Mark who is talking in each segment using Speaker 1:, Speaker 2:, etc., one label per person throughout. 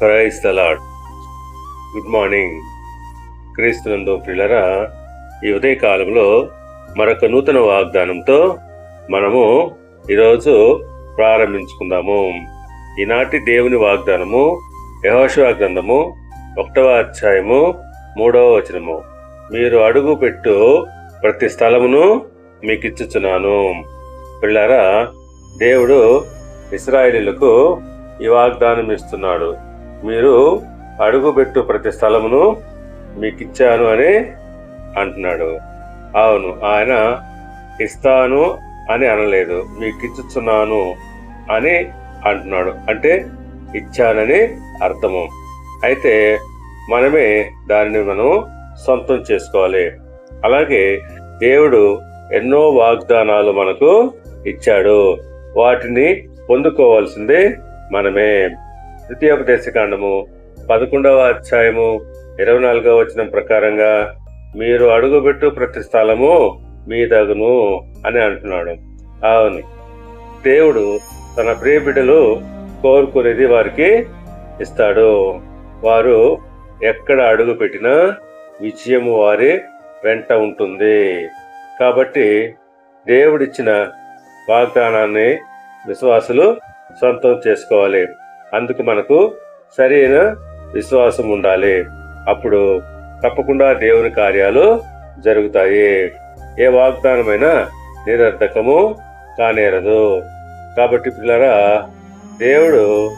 Speaker 1: క్రైస్ good morning. క్రీస్తునందు ప్రియులరా ఈ ఉదయ కాలంలో మరొక నూతన వాగ్దానంతో మనము ఈరోజు ప్రారంభించుకుందాము. ఈనాటి దేవుని వాగ్దానము యహోశివా గ్రంథము ఒకటవ అధ్యాయము మూడవ వచనము. మీరు అడుగు పెట్టు ప్రతి స్థలమును మీకు ఇచ్చుచున్నాను పిల్లరా దేవుడు ఇస్రాయేలీలకు ఈ వాగ్దానం ఇస్తున్నాడు మీరు అడుగుపెట్టు ప్రతి స్థలమును మీకు ఇచ్చాను అని అంటున్నాడు. అవును ఆయన ఇస్తాను అని అనలేదు. మీకు ఇచ్చుచున్నాను అని అంటున్నాడు. అంటే ఇచ్చానని అర్థము. అయితే మనమే దానిని మనం సొంతం చేసుకోవాలి. అలాగే దేవుడు ఎన్నో వాగ్దానాలు మనకు ఇచ్చాడు. వాటిని పొందుకోవాల్సిందే మనమే. ద్వితీయోపదేశకాండము పదకొండవ అధ్యాయము ఇరవై నాలుగవ వచనం ప్రకారంగా మీరు అడుగుబెట్టు ప్రతి స్థలము మీ తగును అని అంటున్నాడు. అవును. దేవుడు తన ప్రియ బిడ్డలు కోరుకునేది వారికి ఇస్తాడు. వారు ఎక్కడ అడుగు పెట్టినా విజయము వారి వెంట ఉంటుంది. కాబట్టి దేవుడిచ్చిన వాగ్దానాన్ని విశ్వాసులు సొంతం చేసుకోవాలి. అందుకు మనకు సరైన విశ్వాసం ఉండాలి. అప్పుడు తప్పకుండా దేవుని కార్యాలు జరుగుతాయి. ఏ వాగ్దానమైనా నిరర్ధకము కానేరదు. కాబట్టి పిల్లరా దేవుడు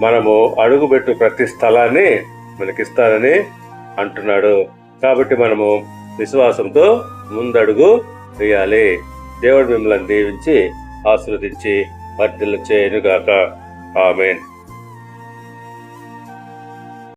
Speaker 1: మనము అడుగుబెట్టు ప్రతి స్థలాన్ని మనకిస్తానని అంటున్నాడు. కాబట్టి మనము విశ్వాసంతో ముందడుగు వేయాలి. దేవుడు మిమ్మల్ని దీవించి ఆశీర్వదించి వర్ధిల్లు చేయనుగాక. ఆమెన్.